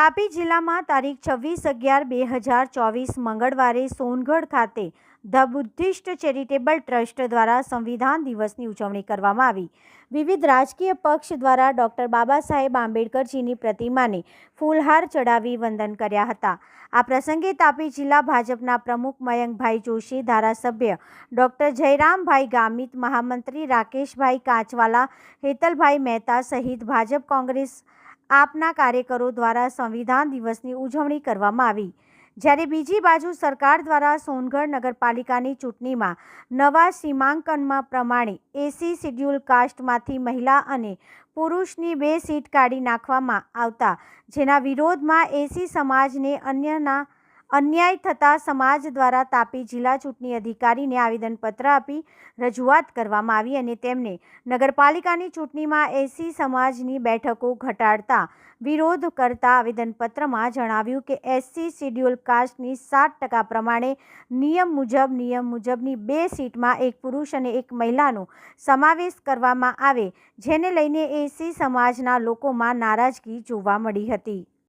તાપી જિલ્લામાં તારીખ છવ્વીસ અગિયાર બે હજાર ચોવીસ મંગળવારે સોનગઢ ખાતે ધ બુદ્ધિસ્ટ ચેરિટેબલ ટ્રસ્ટ દ્વારા સંવિધાન દિવસની ઉજવણી કરવામાં આવી. વિવિધ રાજકીય પક્ષ દ્વારા ડૉક્ટર બાબા સાહેબ આંબેડકરજીની પ્રતિમાને ફૂલહાર ચડાવી વંદન કર્યા હતા. આ પ્રસંગે તાપી જિલ્લા ભાજપના પ્રમુખ મયંકભાઈ જોશી, ધારાસભ્ય ડૉક્ટર જયરામભાઈ ગામિત, મહામંત્રી રાકેશભાઈ કાચવાલા, હેતલભાઈ મહેતા સહિત ભાજપ કોંગ્રેસ આપના કાર્યકરો દ્વારા સંવિધાન દિવસની ઉજવણી કરવામાં આવી. જ્યારે બીજી બાજુ સરકાર દ્વારા સોનગઢ નગરપાલિકાની ચૂંટણીમાં નવા સીમાંકનમાં પ્રમાણે એસી શિડ્યુલ કાસ્ટમાંથી મહિલા અને પુરુષની બે સીટ કાઢી નાખવામાં આવતા, જેના વિરોધમાં એસી સમાજને અન્યના અન્યાય થતાં સમાજ દ્વારા તાપી જિલ્લા ચૂંટણી અધિકારીને આવેદનપત્ર આપી રજૂઆત કરવામાં આવી અને તેમને નગરપાલિકાની ચૂંટણીમાં એસી સમાજની બેઠકો ઘટાડતા વિરોધ કરતા આવેદનપત્રમાં જણાવ્યું કે એસસી શિડ્યુલ કાસ્ટની સાત ટકા પ્રમાણે નિયમ મુજબ, નિયમ મુજબની બે સીટમાં એક પુરુષ અને એક મહિલાનો સમાવેશ કરવામાં આવે, જેને લઈને એસી સમાજના લોકોમાં નારાજગી જોવા મળી હતી.